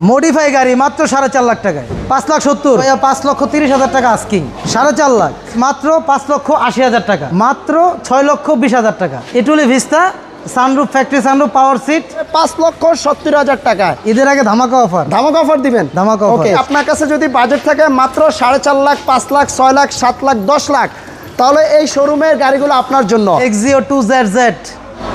Modify গাড়ি মাত্র সাড়ে চার লাখ টাকায়। পাঁচ লাখ সত্তর। পাঁচ লক্ষ তিরিশ হাজার টাকা আস্কিং সাড়ে চার লাখ। মাত্র পাঁচ লক্ষ আশি হাজার টাকা। মাত্র ছয় লক্ষ বিশ হাজার টাকা। ইটুলি Vista sunroof factory sunroof power seat পাঁচ লক্ষ সত্তর হাজার টাকা। ঈদের আগে ধামাকা অফার ধামাকা অফার দিবেন? ধামাকা। ওকে আপনার কাছে যদি বাজেট থাকে মাত্র সাড়ে চার লাখ পাঁচ লাখ ছয় লাখ সাত লাখ দশ লাখ তাহলে এই শোরুমের গাড়িগুলো আপনার জন্য। Axio two Z Z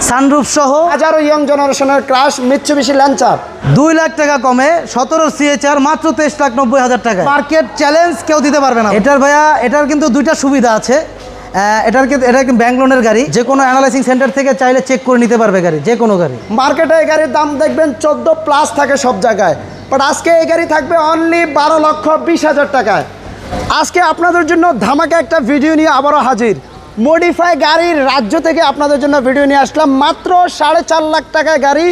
sunroof সহ হাজারো ইয়ং জেনারেশনের ক্রাশ মিচ্ছুবিশি ল্যান্সার দুই লাখ টাকা কমে সতেরো সিএচআর মাত্র তেইশ লাখ নব্বই হাজার টাকা মার্কেট চ্যালেঞ্জ কেউ দিতে পারবে না। এটার ভাইয়া এটার কিন্তু দুইটা সুবিধা আছে। এটার এটা কিন্তু ব্যাংক লোনের গাড়ি। যে কোনো অ্যানালাইসিং সেন্টার থেকে চাইলে চেক করে নিতে পারবে গাড়ি যে কোনো গাড়ি। মার্কেটে এই গাড়ির দাম দেখবেন চোদ্দ প্লাস থাকে সব জায়গায়। বাট আজকে এই গাড়ি থাকবে অনলি বারো লক্ষ বিশ হাজার টাকায়। আজকে আপনাদের জন্য ধামাকা একটা ভিডিও নিয়ে আবারও হাজির। মডিফাই গাড়ির রাজ্য থেকে আপনাদের জন্য ভিডিও নিয়ে আসলাম। মাত্র সাড়ে চার লাখ টাকায় গাড়ি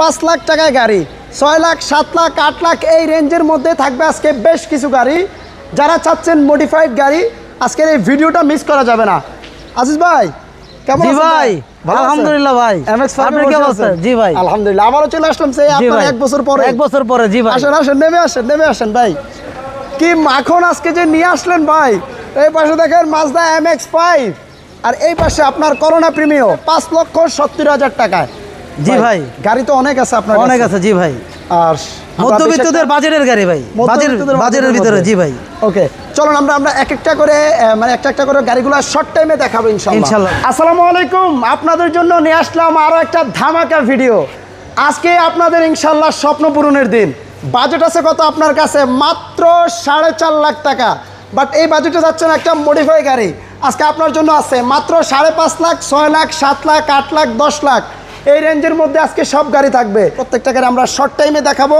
পাঁচ লাখ টাকায় গাড়ি ছয় লাখ সাত লাখ আট লাখ এই রেঞ্জের মধ্যে থাকবে আজকে বেশ কিছু গাড়ি। যারা চাচ্ছেন মডিফাইড গাড়ি আজকের এই ভিডিওটা মিস করা যাবে না। আজিজ ভাই কেমন ভাই? আলহামদুলিল্লাহ ভাই। ফার্মে? জি ভাই। আলহামদুলিল্লাহ চলে আসলাম সেই জি আপনার এক বছর পরে। এক বছর পরে জি ভাই। আসেন আসেন নেমে আসেন নেমে আসেন ভাই। কি মাখন আজকে যে নিয়ে আসলেন ভাই? এই পাশে দেখেন মাজদা এম এক্স ফাইভ আর এই পাশে আপনার করোনা প্রিমিও পাঁচ লক্ষ সত্তর হাজার টাকায়। জি ভাই। গাড়ি তো অনেক আছে আপনার অনেক আছে জি ভাই। আর মধ্যবিত্তদের বাজেটের গাড়ি ভাই বাজেটের বাজেটের ভিতরে জি ভাই। ওকে চলুন আমরা আমরা এক একটা করে মানে একটা একটা করে গাড়িগুলো শর্ট টাইমে দেখাবো ইনশাআল্লাহ। ইনশাআল্লাহ। আসসালামু আলাইকুম আপনাদের জন্য নিয়ে আসলাম আরও একটা ধামাকা ভিডিও আজকে আপনাদের ইনশাল্লাহ স্বপ্ন পূরণের দিন। বাজেট আছে কত আপনার কাছে? মাত্র সাড়ে চার লাখ টাকা। বাট এই বাজেটে যাচ্ছেন একটা মডিফাই গাড়ি। আজকে আপনার জন্য আছে মাত্র সাড়ে পাঁচ লাখ ছয় লাখ সাত লাখ আট লাখ দশ লাখ। এই রেঞ্জের মধ্যে আজকে সব গাড়ি থাকবে। প্রত্যেকটা গাড়ি আমরা শর্ট টাইমে দেখাবো।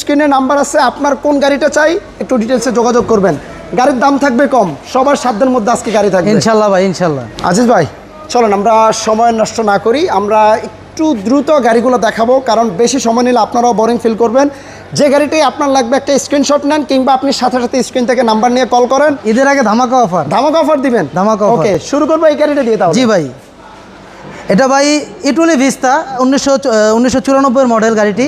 স্ক্রিনে নাম্বার আছে আপনার কোন গাড়িটা চাই একটু ডিটেলসে যোগাযোগ করবেন। গাড়ির দাম থাকবে কম সবার সাধ্যের মধ্যে আজকে গাড়ি থাকবে। ইনশাল্লাহ ভাই ইনশাল্লাহ। আজিজ ভাই চলুন আমরা সময় নষ্ট না করি আমরা একটু দ্রুত গাড়িগুলো দেখাবো কারণ বেশি সময় নিলে আপনারাও বোরিং ফিল করবেন। যে গাড়িটি আপনার লাগবে একটা স্ক্রিনশট নেন কিংবা আপনি সাথে সাথে স্ক্রিন থেকে নাম্বার নিয়ে কল করেন। ঈদের আগে ধামাকা অফার ধামাকা অফার দিবেন? ধামাকা ওকে শুরু করব এই গাড়িটা দিয়ে দাও জি ভাই। এটা ভাই ইটুলি ভিস্তা উনিশশো উনিশশো মডেল গাড়িটি।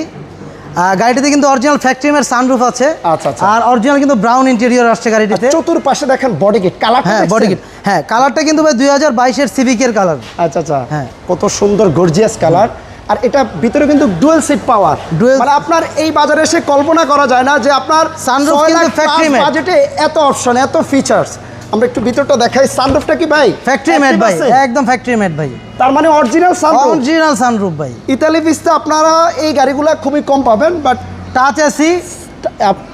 গাড়িটিতে কিন্তু অরিজিনাল ফ্যাক্টরিমের সানরুফ আছে। আচ্ছা, আচ্ছা। আর অরিজিনাল কিন্তু ব্রাউন ইন্টেরিয়র আসছে গাড়িটিতে। চতুর্পাশে দেখেন বডি কিট কালার হ্যাঁ বডি কিট হ্যাঁ কালারটা কিন্তু ভাই দুই হাজার বাইশের সিভিকের কালার আচ্ছা আচ্ছা। হ্যাঁ। কত সুন্দর গর্জিয়াস কালার আর এটা ভিতরে কিন্তু ডুয়েল সিট পাওয়ার মানে আপনার এই বাজারে এসে কল্পনা করা যায় না যে আপনার ছয় কিন্তু factory বাজেটে এত অপশন এত ফিচার্স আমরা একটু ভিতরটা দেখাই। সানরুফটা কি ভাই? ফ্যাক্টরি মেড ভাই একদম ফ্যাক্টরি মেড ভাই। তার মানে অরিজিনাল সানরুফ অরিজিনাল সানরুফ ভাই। ইতালি ভিস্তা আপনারা এই গাড়িগুলো খুবই কম পাবেন বাট টাচ এসি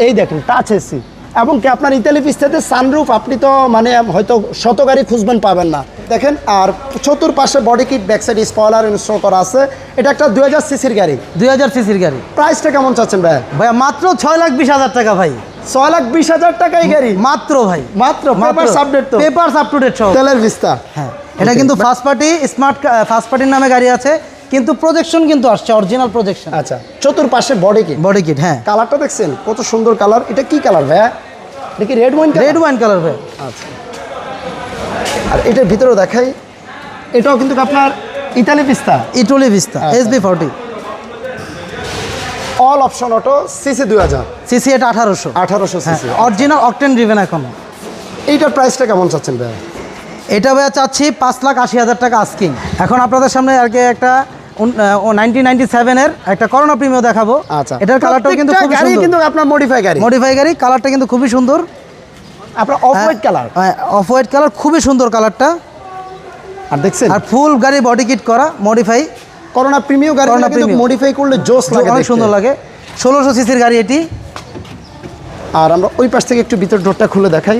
এই দেখেন টাচ এসি এবং কি আপনার ইতালি ভিস্তাতে সানরুফ আপনি তো মানে হয়তো শত গাড়ি খুঁজবেন পাবেন না। দেখেন আর চতুর চতুর্পাশে body kit back side spoiler install করা আছে। এটা একটা দুই হাজার সিসির গাড়ি। দুই হাজার সিসির গাড়ি। প্রাইসটা কেমন চাচ্ছেন ভাই? ভাই মাত্র ছয় লাখ বিশ হাজার টাকা ভাই। ছয় লাখ বিশ হাজার টাকা এই গাড়ি। মাত্র ভাই। মাত্র আপডেট তো। পেপারস আপ টু ডেট তেলের ভিস্তা। হ্যাঁ এটা কিন্তু ফার্স্ট পার্টি স্মার্ট ফার্স্ট পার্টির নামে গাড়ি আছে। কিন্তু প্রজেকশন কিন্তু আসছে অরিজিনাল প্রজেকশন আচ্ছা চতুর্পাশে বডি কিট বডি কিট হ্যাঁ। কালারটা দেখছেন? কত সুন্দর কালার এটা কি কালার ভাইয়া? এটা কি red wine red wine colour ভাই। আচ্ছা। আর এটার ভিতরেও দেখাই। এটাও কিন্তু আপনার ইতালি পিস্তা ইটুলি ভিস্তা আচ্ছা। S B forty all option auto CC দুই হাজার। সিসি এটা আঠারোশো। আঠারোশো সিসি অরিজিনাল অকটেন ড্রিভেন এখনও। এইটার প্রাইসটা কেমন চাচ্ছেন ভাই এটা ভাইয়া চাচ্ছি পাঁচ লাখ আশি হাজার টাকা আস্কিং এখন আপনাদের সামনে আর কি একটা নাইনটিন নাইনটি সেভেনের একটা করোনা প্রিমিও দেখাবো। আচ্ছা। এটার কালারটাও কিন্তু খুবই গাড়ি কিন্তু আপনার মডিফাই গাড়ি। মডিফাই গাড়ি কালারটা কিন্তু খুবই সুন্দর। আপনার off white colour off white colour খুবই সুন্দর কালারটা আর দেখছেন? আর ফুল গাড়ি বডি কিট করা মডিফাই করোনা প্রিমিয়াম গাড়ি করোনা কিন্তু মডিফাই করলে জোস লাগে অনেক। সুন্দর লাগে। ষোলোশো সিসির গাড়ি এটি। আর আমরা ওই পাশ থেকে একটু ভিতর ডোরটা খুলে দেখাই।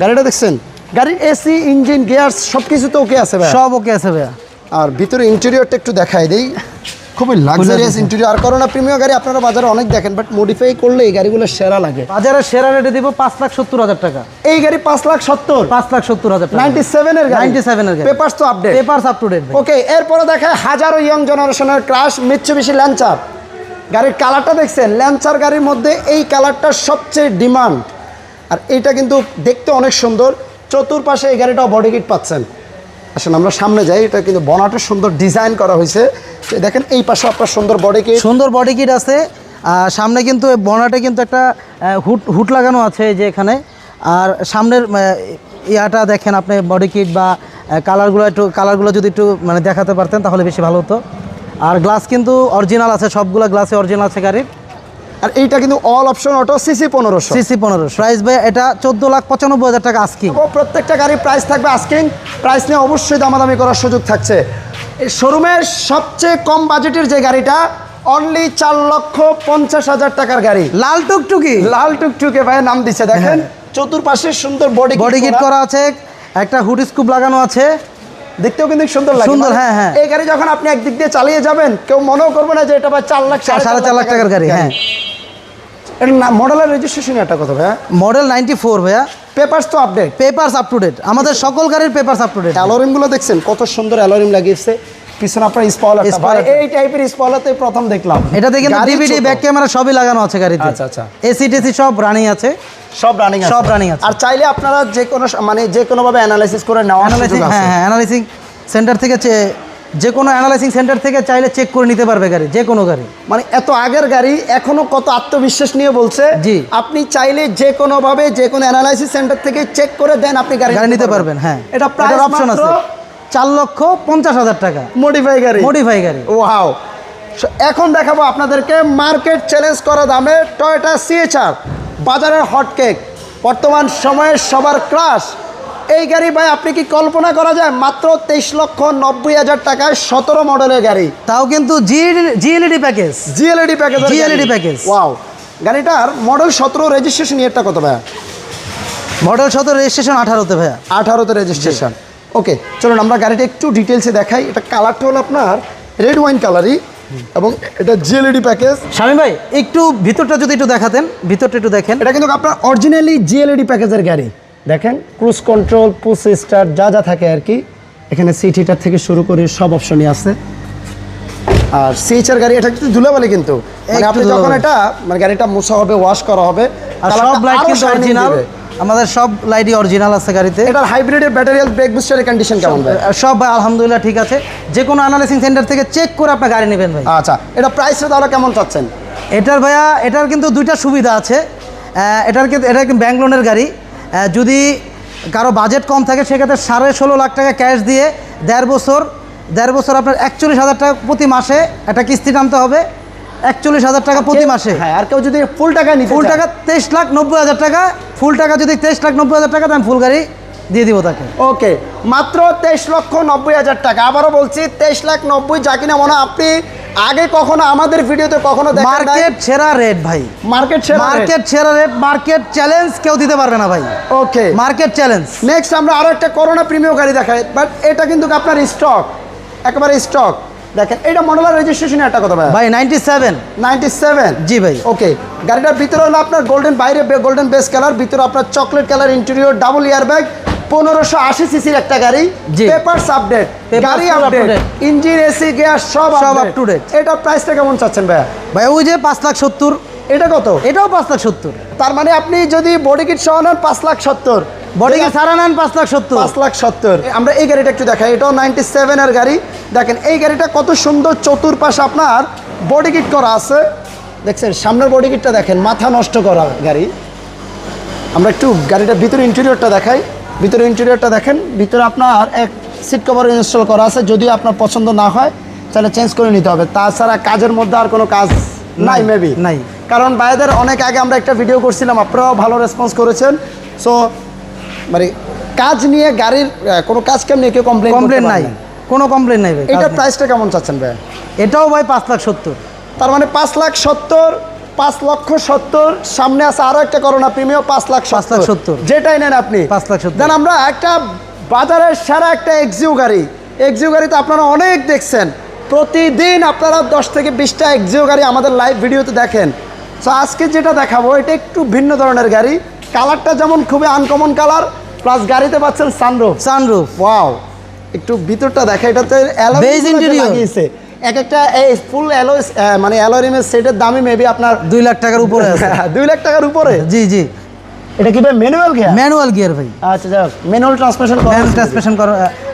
গাড়িটা দেখছেন? গাড়ির এসি ইঞ্জিন গিয়ার সব কিছু তো ওকে আছে ভাই সব ওকে আছে ভাইয়া। আর ভিতরে ইন্টেরিয়রটা একটু দেখাই দেই। খুবই লাক্সারিয়াস ইন্টেরিয়র আর করোনা প্রিমিয়াম গাড়ি আপনারা বাজারে অনেক দেখেন বাট মডিফাই করলে এই গাড়িগুলো সেরা লাগে। বাজারে সেরা রেটে দিব পাঁচ লাখ সত্তর হাজার টাকা। এই গাড়ি পাঁচ লাখ সত্তর? পাঁচ লাখ সত্তর হাজার নাইনটি সেভেনের গাড়ি? 97 এর গাড়ি। পেপারস তো update papers up to date okay এরপরে দেখায় হাজারো ইয়ং জেনারেশনের ক্রাশ মিচ্ছুবিশি ল্যান্সার গাড়ির কালারটা দেখছেন? ল্যান্সার গাড়ির মধ্যে এই কালারটা সবচেয়ে ডিমান্ড আর এইটা কিন্তু দেখতে অনেক সুন্দর। চতুর্পাশে এই গাড়িটাও বডি কিট পাচ্ছেন। আসলে আমরা সামনে যাই। এটা কিন্তু বনাটের সুন্দর ডিজাইন করা হয়েছে। দেখেন এই পাশে আপনার সুন্দর বডি কিট সুন্দর বডি কিট আছে। আর সামনে কিন্তু বনাটে কিন্তু একটা হুট হুট লাগানো আছে যে এখানে। আর সামনের ইয়াটা দেখেন আপনি বডি কিট বা কালারগুলো একটু কালারগুলো যদি একটু মানে দেখাতে পারতেন তাহলে বেশি ভালো হতো। আর গ্লাস কিন্তু অরিজিনাল আছে সবগুলো গ্লাসে অরিজিনাল আছে গাড়ির। আর এইটা কিন্তু অল অপশন অটো সিসি পনেরোশো। সিসি পনেরো প্রাইস ভাই এটা চোদ্দ লাখ পঁচানব্বই হাজার টাকা আস্কিং প্রত্যেকটা গাড়ির প্রাইস থাকবে আস্কিং প্রাইস নিয়ে অবশ্যই দামাদামি করার সুযোগ থাকছে। শোরুমের সবচেয়ে কম বাজেটের যে গাড়িটা অনলি চার লক্ষ পঞ্চাশ হাজার টাকার গাড়ি। লাল টুকটুকি? লাল টুকটুকে ভাই নাম দিচ্ছে দেখেন। চতুর্পাশে সুন্দর বডি বডি কিট করা। আছে একটা হুড স্কুপ লাগানো আছে। দেখতেও কিন্তু সুন্দর লাগে সুন্দর, মানে হ্যাঁ, হ্যাঁ। এই গাড়ি যখন আপনি একদিক দিয়ে চালিয়ে যাবেন কেউ মনেও করবে না যে এটা ভাই চার লাখ সাড়ে চার লাখ টাকার গাড়ি। হ্যাঁ। এটা না মডেলের রেজিস্ট্রেশন একটা কথা ভাইয়া। মডেল নাইনটি ফোর ভাইয়া। পেপারস তো update papers up to date আমাদের সকল গাড়ির পেপারস আপ টু ডেট অ্যালোরিমগুলো দেখছেন কত সুন্দর অ্যালোরিম লাগিয়েছে। পিছনে আপনার স্পয়লার এই টাইপের স্পয়লারতে প্রথম দেখলাম। এটাতে কিন্তু গাড়ি ডিভিডি ব্যাক ক্যামেরা সবই লাগানো আছে গাড়িতে। আচ্ছা, আচ্ছা। এসি টেসি সব রানিং আছে। সব রানিং সব running আছে। আর চাইলে আপনারা যে কোনো মানে যে কোনো ভাবে অ্যানালাইসিস করে নেওয়ার অ্যানালাইসিং সুযোগ হ্যাঁ অ্যানালাইসিং সেন্টার থেকে যে কোনো অ্যানালাইসিং সেন্টার থেকে চাইলে চেক করে নিতে পারবে গাড়ি যে কোনো গাড়ি। মানে এত আগের গাড়ি এখনও কত আত্মবিশ্বাস নিয়ে বলছে। জি। আপনি চাইলে যে কোনো ভাবে যে কোনো অ্যানালাইসিস সেন্টার থেকে চেক করে দেন আপনি গাড়ি গাড়ি নিতে পারবেন। হ্যাঁ। এটা প্রাইস অপশন আছে। চার লক্ষ পঞ্চাশ হাজার টাকা। মডিফাই গাড়ি। মডিফাই গাড়ি। ওয়াও এখন দেখাবো আপনাদেরকে মার্কেট চ্যালেঞ্জ করা দামে টয়োটা সিএচআর বাজারের হটকেক বর্তমান সময়ে সবার ক্রাশ এই গাড়ি ভাই আপনি কি কল্পনা করা যায় মাত্র তেইশ লক্ষ নব্বই হাজার টাকায় সতেরো মডেলের গাড়ি? তাও কিন্তু GLED package GLED package package। Wow গাড়িটার মডেল সতেরো রেজিস্ট্রেশন ইয়ারটা কত ভাইয়া? মডেল সতেরো রেজিস্ট্রেশন আঠারোতে ভাইয়া। আঠারোতে রেজিস্ট্রেশন ওকে চলুন আমরা গাড়িটা একটু ডিটেলসে দেখাই। এটা কালারটা হলো আপনার রেড ওয়াইন কালারই এবং এটা জিএলইডি প্যাকেজ স্বামী ভাই একটু ভিতরটা যদি একটু দেখাতেন ভিতরটা একটু দেখেন। এটা কিন্তু আপনার অরিজিনালি জিএলইডি প্যাকেজের গাড়ি। দেখেন ক্রুজ কন্ট্রোল পুশ স্টার যা যা থাকে আর কি এখানে সিট হিটার থেকে শুরু করে সব অপশনই আছে। আর সিএইচআর গাড়ি এটা একটু ধুলাবালি কিন্তু। মানে আপনি যখন। এটা মানে গাড়িটা মোছা হবে ওয়াশ করা হবে আর সব লাইট কিন্তু অরিজিনাল আমাদের সব লাইটই অরিজিনাল আছে গাড়িতে। এটার হাইব্রিডের ব্যাটারি হেলথ ব্রেক বুস্টারের কন্ডিশন কেমন ভাই? সব ভাই আলহামদুলিল্লাহ ঠিক আছে। যে কোনো অ্যানালাইসিং সেন্টার থেকে চেক করে আপনার গাড়ি নেবেন ভাই। আচ্ছা এটা প্রাইসটা তাহলে কেমন চাচ্ছেন? এটার ভাইয়া এটার কিন্তু দুইটা সুবিধা আছে। এটার কিন্তু এটা কিন্তু ব্যাংক লোনের গাড়ি। যদি কারও বাজেট কম থাকে সেক্ষেত্রে সাড়ে ষোলো লাখ টাকা ক্যাশ দিয়ে দেড় বছর দেড় বছর আপনার একচল্লিশ হাজার টাকা প্রতি মাসে একটা কিস্তি টানতে হবে। একচল্লিশ হাজার টাকা প্রতি মাসে। হ্যাঁ আর কেউ যদি ফুল টাকা নিতে ফুল টাকা তেইশ লাখ নব্বই হাজার টাকা ফুল টাকা যদি তেইশ লাখ নব্বই হাজার টাকা আমি ফুল গাড়ি দিয়ে দিব তাকে। ওকে মাত্র তেইশ লক্ষ নব্বই হাজার টাকা। আবারও বলছি তেইশ লাখ নব্বই যা কিনা মনে হয় আপনি আগে কখনো আমাদের ভিডিওতে কখনো মার্কেট সেরা রেট ভাই। মার্কেট মার্কেট সেরা রেট মার্কেট চ্যালেঞ্জ কেউ দিতে পারবে না ভাই। ওকে মার্কেট চ্যালেঞ্জ নেক্সট আমরা আরও একটা করোনা প্রিমিয়াম গাড়ি দেখাই বাট এটা কিন্তু আপনার স্টক একেবারে স্টক দেখেন এটা মডেলার রেজিস্ট্রেশন একটা কথা ভাই। ভাই নাইনটি সেভেন নাইনটি সেভেন জি ভাই। ওকে গাড়িটার ভিতরে হলো আপনার গোল্ডেন বাইরে গোল্ডেন বেস কালার ভিতরে আপনার chocolate colour interior double air bag পনেরোশো আশি সিসির একটা গাড়ি জি। পেপারস আপডেট Papers গাড়ি আপডেট ইঞ্জিন এসি গ্যাস সব to date। প্রাইসটা কেমন চাচ্ছেন ভাইয়া? ভাই ওই যে পাঁচ লাখ সত্তর। এটা কত? এটাও পাঁচ লাখ সত্তর। তার মানে আপনি যদি বডি কিট সহ নেন পাঁচ লাখ সত্তর। বডিকে সারা নেন পাঁচ লাখ সত্তর। পাঁচ লাখ সত্তর। আমরা এই গাড়িটা একটু দেখাই এটাও নাইনটি সেভেনের গাড়ি। দেখেন এই গাড়িটা কত সুন্দর চতুর্পাশ আপনার বডি কিট করা আছে। দেখছেন সামনের বডি কিটটা দেখেন মাথা নষ্ট করা গাড়ি। আমরা একটু গাড়িটার ভিতরে ইন্টেরিয়রটা দেখাই। ভিতরে ইন্টেরিয়রটা দেখেন। ভিতরে আপনার এক সিট কভার ইনস্টল করা আছে যদি আপনার পছন্দ না হয় তাহলে চেঞ্জ করে নিতে হবে। তাছাড়া কাজের মধ্যে আর কোনো কাজ নাই মেবি নাই। কারণ ভাইদের অনেক আগে আমরা একটা ভিডিও করছিলাম আপনারাও ভালো রেসপন্স করেছেন। সো মানে কাজ নিয়ে গাড়ির কোনো কাজ কেমনি কেউ কমপ্লেন কমপ্লেন নাই। কোনো কমপ্লেন নাই ভাই এটা প্রাইসটা কেমন চাচ্ছেন ভাই এটাও ভাই পাঁচ লাখ সত্তর। তার মানে পাঁচ লাখ সত্তর পাঁচ লক্ষ সত্তর সামনে আছে আরও একটা করোনা প্রিমিয়াম পাঁচ লাখ পাঁচ লাখ সত্তর। যেটাই নেন আপনি। পাঁচ লাখ সত্তর। দেন আমরা একটা বাজারের সারা একটা এক্সিউ গাড়ি। এক্সিউ গাড়ি তো আপনারা অনেক দেখছেন। প্রতিদিন আপনারা দশ থেকে বিশটা এক্সিউ গাড়ি আমাদের লাইভ ভিডিওতে দেখেন। সো আজকে যেটা দেখাবো এটা একটু ভিন্ন ধরনের গাড়ি। কালারটা যেমন খুবই আনকমন কালার প্লাস গাড়িতে পাচ্ছেন সানরুফ সানরুফ ওয়াও একটু ভিতরটা দেখা এটাতে। লাগিয়েছে। এক একটা এই ফুল অ্যালো মানে অ্যালোরিমের সেটের দামই মেবি আপনার দুই লাখ টাকার উপরে আছে। দুই লাখ টাকার উপরে? জি জি। এটা কি ভাই ম্যানুয়াল গিয়ার ম্যানুয়াল গিয়ার ভাই। আচ্ছা যাক ম্যানুয়াল ট্রান্সমিশন ম্যানুয়াল ট্রান্সমিশন করা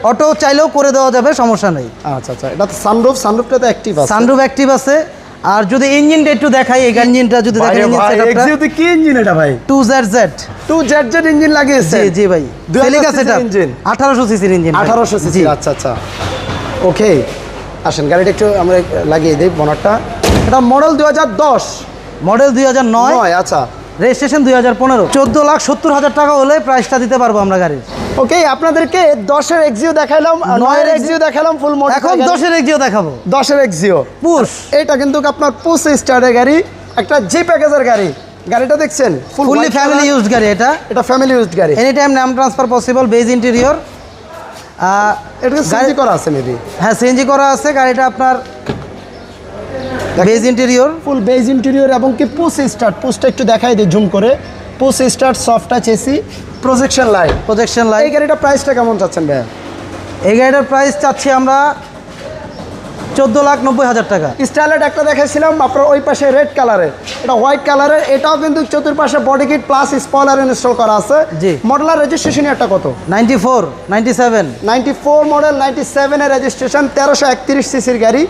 অটো চাইলেও করে দেওয়া যাবে সমস্যা নেই। আচ্ছা আচ্ছা এটা তো সানরুফ সানরুফটা তো অ্যাক্টিভ আছে। সানরুফ অ্যাক্টিভ আছে। আর যদি ইঞ্জিনটা একটু দেখাই এই ইঞ্জিনটা যদি দেখেন ইঞ্জিন সেটআপটা এক্সিওতে কি ইঞ্জিন এটা ভাই? Two Z Z two Z Z engine লাগিয়েছে। জি জি ভাই। 2000 সেলিকা সেটআপ ইঞ্জিন। আঠারোশো সিসির ইঞ্জিন ভাই। আঠারোশো জি। সিসি আচ্ছা আচ্ছা। ওকে আসেন গাড়িটা একটু আমরা লাগিয়ে দিই বনারটা। এটা মডেল দু হাজার দশ। মডেল দুই হাজার নয়। আচ্ছা। রেজিস্ট্রেশন দুই হাজার পনেরো। চোদ্দ লাখ সত্তর হাজার টাকা হলে প্রাইসটা দিতে পারব আমরা গাড়ির। ওকে আপনাদেরকে দশের এক্সিও দেখালাম নয়ের এক্সিও দেখালাম ফুল মডেল এখন দশের এক্সিও দেখাবো। দশের এক্সিও পুশ এটা কিন্তু আপনার পুস স্টারের গাড়ি একটা জি প্যাকেজের গাড়ি। গাড়িটা দেখছেন? ফুললি ফ্যামিলি ইউজড গাড়ি এটা। এটা ফ্যামিলি ইউজড গাড়ি। এনি টাইম নাম ট্রান্সফার পসিবল বেজ ইন্টেরিয়র এটা সিজি করা আছে মেবি হ্যাঁ সিএনজি করা আছে গাড়িটা আপনার beige interior full beige interior এবং কি পুস স্টার্ট পুসটা একটু দেখাই দিই জুম করে। Push start soft touch AC projection light projection এই গাড়িটার গাড়িটা প্রাইসটা কেমন চাচ্ছেন ভাই এই গাড়িটার প্রাইস চাচ্ছি আমরা চোদ্দ লাখ নব্বই হাজার টাকা। স্টাইলেট একটা দেখাইছিলাম আপনার ওই পাশে রেড কালারের এটা হোয়াইট কালারের এটাও কিন্তু চতুর্পাশে body kit plus spoiler install করা আছে। জি। মডেলার রেজিস্ট্রেশন একটা কত? Ninety four ninety seven. Ninety four model ninety সেভেনের রেজিস্ট্রেশন তেরোশো একত্রিশ সিসির গাড়ি।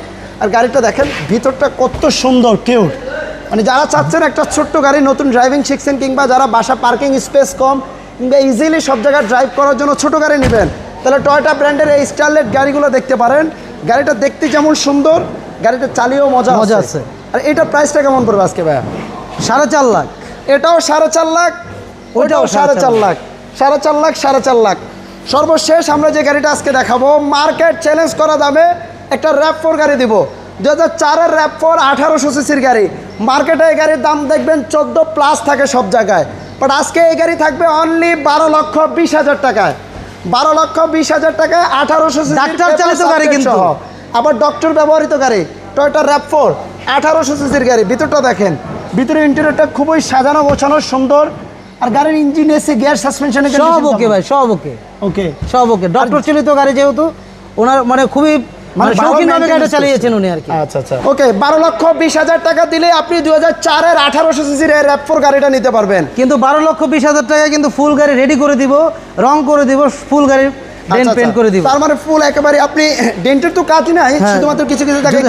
আর গাড়িটা দেখেন ভিতরটা কত সুন্দর কিউট মানে যারা চাচ্ছেন একটা ছোট্ট গাড়ি নতুন ড্রাইভিং শিখছেন কিংবা যারা বাসা পার্কিং স্পেস কম কিংবা ইজিলি সব জায়গায় ড্রাইভ করার জন্য ছোট গাড়ি নেবেন তাহলে টয়টা ব্র্যান্ডের এই স্টারলেট গাড়িগুলো দেখতে পারেন। গাড়িটা দেখতে যেমন সুন্দর গাড়িটা চালিয়েও মজা মজা আছে। আর এটা প্রাইসটা কেমন পড়বে আজকে ভাইয়া? সাড়ে চার লাখ। এটাও সাড়ে চার লাখ ওইটাও সাড়ে চার লাখ। সাড়ে চার লাখ সাড়ে চার লাখ। সর্বশেষ আমরা যে গাড়িটা আজকে দেখাবো মার্কেট চ্যালেঞ্জ করা দামে একটা র্যাপ ফোর গাড়ি দিব। দু হাজার চারের র্যাপ ফোর আঠারোশো সিসির গাড়ি। মার্কেটে এই গাড়ির দাম দেখবেন চোদ্দ প্লাস থাকে সব জায়গায়। বাট আজকে এই গাড়ি থাকবে অনলি বারো লক্ষ বিশ হাজার টাকায়। বারো লক্ষ বিশ হাজার টাকা আঠারোশো ডাক্তার চালিত গাড়ি কিন্তু। আবার ডক্টর ব্যবহৃত গাড়ি টয়টা র্যাপ ফোর আঠারোশো সিসির গাড়ি। ভিতরটা দেখেন ভিতরে ইন্টেরিয়রটা খুবই সাজানো গোছানো সুন্দর। আর গাড়ির ইঞ্জিন এসে গ্যাস সাসপেনশনে সব ওকে ভাই সব ওকে ওকে সব ওকে ডক্টর চালিত গাড়ি যেহেতু ওনার মানে খুবই মানে শৌখিনভাবে গাড়িটা চালিয়েছেন উনি আর কি। আচ্ছা আচ্ছা। ওকে বারো লক্ষ বিশ হাজার টাকা দিলে আপনি দু হাজার চারের আঠারোশো সিসির র্যাপ গাড়িটা নিতে পারবেন। কিন্তু বারো লক্ষ বিশ হাজার টাকায় কিন্তু ফুল গাড়ি রেডি করে দিব রং করে দিব ফুল ডেন্ট আচ্ছা, পেন্ট। করে দিব। তার মানে ফুল একেবারে আপনি ডেন্টের তো কাজই নাই হ্যাঁ। শুধুমাত্র কিছু কিছু জায়গায়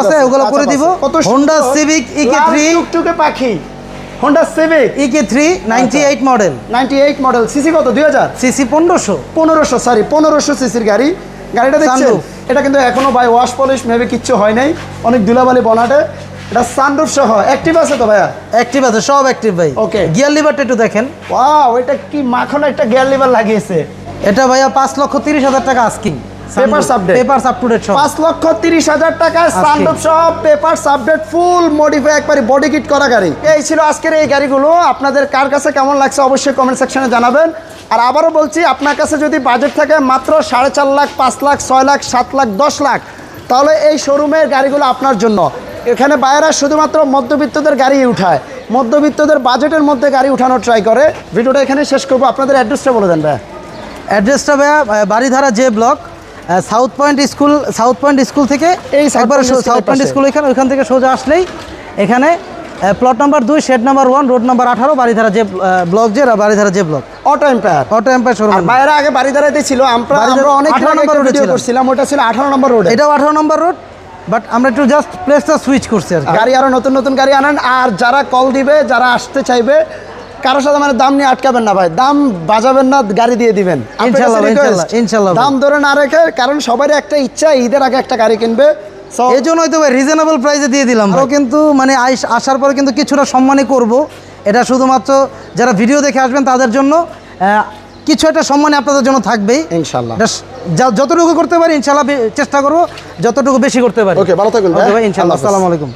আছে, ওগুলো করে দিব। সুন্দর। Civic EK3 লাল টুকটুকে পাখি। Honda Civic EK three ninety eight model ninety eight model CC কত? দুই হাজার? সিসি পনেরোশো। পনেরোশো সরি পনেরোশো সিসির গাড়ি। গাড়িটা দেখছেন। এটা কিন্তু এখনও ভাই ওয়াশ পলিশ মেবি কিচ্ছু হয় নাই। অনেক ধুলাবালি বনাটে। এটা সানরুফ সহ। অ্যাক্টিভ আছে তো ভাইয়া? অ্যাক্টিভ আছে সব অ্যাক্টিভ ভাই। ওকে গিয়ার লিভারটা একটু দেখেন। ওয়াও এটা কি মাখন একটা গিয়ার লিভার লাগিয়েছে। এটা ভাইয়া পাঁচ লক্ষ তিরিশ হাজার টাকা asking Papers update। Paper up to date সব। লক্ষ তিরিশ হাজার টাকায় সানরুফ সহ পেপার আপডেট ফুল মডিফাই একবারে বডি কিট করা গাড়ি। এই ছিল আজকের এই গাড়িগুলো। আপনাদের কার কাছে কেমন লাগছে অবশ্যই কমেন্ট সেকশনে জানাবেন। আর আবারও বলছি আপনার কাছে যদি বাজেট থাকে মাত্র সাড়ে চার লাখ পাঁচ লাখ ছয় লাখ সাত লাখ দশ লাখ তাহলে এই শোরুমের গাড়িগুলো আপনার জন্য। এখানে বাইরা শুধুমাত্র মধ্যবিত্তদের গাড়ি উঠায়। মধ্যবিত্তদের বাজেটের মধ্যে গাড়ি উঠানোর ট্রাই করে। ভিডিওটা এখানে শেষ করব। আপনাদের অ্যাড্রেসটা বলে দেন ভাই অ্যাড্রেসটা ভাইয়া Baridhara J block South Point school South Point school থেকে এই সাউথ পয়েন্ট স্কুল এখানে ওইখান থেকে সোজা আসলেই এখানে প্লট নাম্বার দুই shed number one road number আঠারো বাড়িধারা যে ব্লক যে Baridhara J block auto empire auto empire showroom বাইরে আগে বাড়ি দাঁড়াইতে ছিল আমরা অনেক 18 নম্বর রোডে করছিলাম ওটা ছিল আঠারো নম্বর রোডে এটাও আঠারো নম্বর রোড বাট আমরা একটু জাস্ট প্লেসটা সুইচ করছি আর গাড়ি আরও নতুন নতুন গাড়ি আনেন আর যারা কল দিবে যারা আসতে চাইবে কারোর সাথে মানে দাম নিয়ে আটকাবেন না ভাই। দাম বাজাবেন না গাড়ি দিয়ে দিবেন। ইনশাল্লাহ, দাম ধরে না রেখে কারণ সবারই একটা ইচ্ছা ঈদের আগে একটা গাড়ি কিনবে। এই জন্য হয়তো ভাই রিজনেবল প্রাইসে দিয়ে দিলাম আরও কিন্তু মানে আসার পরে কিন্তু কিছুটা সম্মানই করব। এটা শুধুমাত্র যারা ভিডিও দেখে আসবেন তাদের জন্য কিছু একটা সম্মানে আপনাদের জন্য থাকবেই। ইনশাল্লাহ যতটুকু করতে পারি ইনশাল্লাহ চেষ্টা করব যতটুকু বেশি করতে পারি। ওকে ভালো থাকবেন ভাই ইনশাল্লাহ আসসালামু আলাইকুম।